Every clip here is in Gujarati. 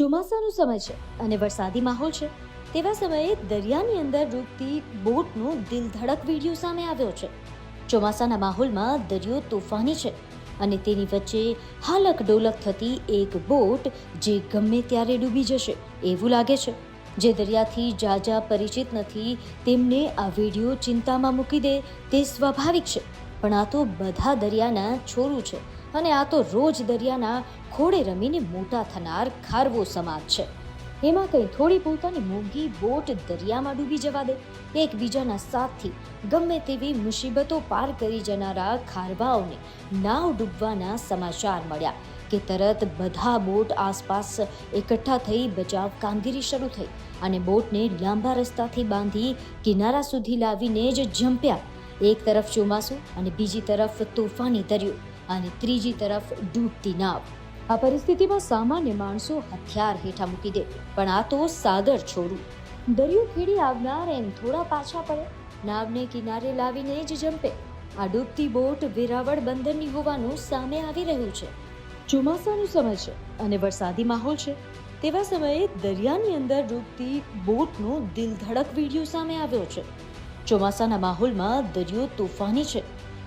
ચોમાસાનો સમય છે અને વરસાદી માહોલ છે. તેવા સમયે દરિયાની અંદર ડૂબતી બોટનો દિલ ધડક વીડિયો સામે આવ્યો છે. ચોમાસાના માહોલમાં દરિયો તોફાની છે અને તેની વચ્ચે હાલક ડોલક થતી એક બોટ જે ગમે ત્યારે ડૂબી જશે એવું લાગે છે. જે દરિયાથી જાજા પરિચિત નથી, તેમને આ વીડિયો ચિંતામાં મૂકી દે તે સ્વાભાવિક છે. પણ આ તો બધા દરિયાના છોરું છે. અને આ તો રોજ દરિયાના ખોડે રમીને મોટા થનાર ખારવો સમાજ છે. એમાં કંઈ થોડી પોતાની મોંઘી બોટ દરિયામાં ડૂબી જવા દે. એકબીજાના સાથથી ગમે તેવી મુસીબતો પાર કરી જનારા ખારવાઓને નાવ ડૂબવાના સમાચાર મળ્યા કે તરત બધા બોટ આસપાસ એકઠા થઈ બચાવ કામગીરી શરૂ થઈ અને બોટને લાંબા રસ્તાથી બાંધી કિનારા સુધી લાવીને જ જંપ્યા એક તરફ ચોમાસું અને બીજી તરફ તોફાની દરિયો. અને ત્રીજી તરફ ડૂબતી નાવ. આ પરિસ્થિતિમાં સામાન્ય માણસો હથિયાર હેઠા મૂકી દે, પણ આ તો સાગર છોડું. દરિયો ખેડી આવનાર એમ થોડા પાછા પડે. નાવને કિનારે લાવીને જ જંપે. આ ડૂબતી બોટ વેરાવળ બંદરની હોવાનું સામે આવી રહ્યું છે. ચોમાસાનો સમય છે અને વરસાદી માહોલ છે. તેવા સમયે દરિયાની અંદર ડૂબતી બોટનો દિલધડક વીડિયો સામે આવ્યો છે. ચોમાસાના માહોલમાં દરિયો તોફાની છે.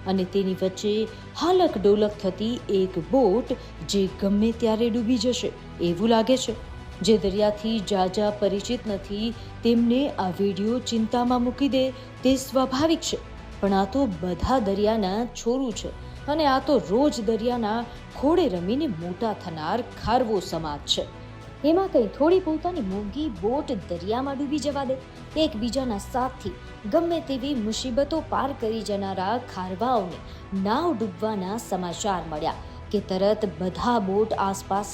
અને તેની વચ્ચે હાલક ડોલક થતી એક બોટ જે ગમે ત્યારે ડૂબી જશે, એવું લાગે છે. જે દરિયાથી જાજા પરિચિત નથી, તેમને આ વીડિયો ચિંતામાં મૂકી દે તે સ્વાભાવિક છે. પણ આ તો બધા દરિયાના છોરું છે અને આ તો રોજ દરિયાના ખોડે રમીને મોટા થનાર ખારવો સમાજ છે. એમાં કંઈ થોડી પોતાની મોંઘી બોટ દરિયામાં ડૂબી જવા દે. એકબીજાના સાથથી ગમે તેવી મુસીબતો પાર કરી જનારા ખારવાઓને નાવ ડૂબવાના સમાચાર મળ્યા કે તરત બધા બોટ આસપાસ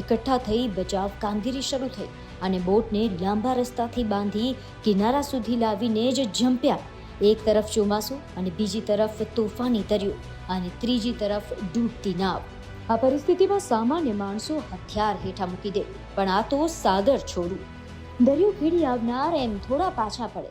એકઠા થઈ બચાવ કામગીરી શરૂ થઈ અને બોટને લાંબા રસ્તાથી બાંધી કિનારા સુધી લાવીને જ જંપ્યા એક તરફ ચોમાસું અને બીજી તરફ તોફાની તર્યું અને ત્રીજી તરફ ડૂબતી નાવ. આ પરિસ્થિતિમાં સામાન્ય માણસો હથિયાર હેઠા મૂકી દે, પણ આ તો સાદર છોડું. દરિયો ખેડી આવનાર એમ થોડા પાછા પડે.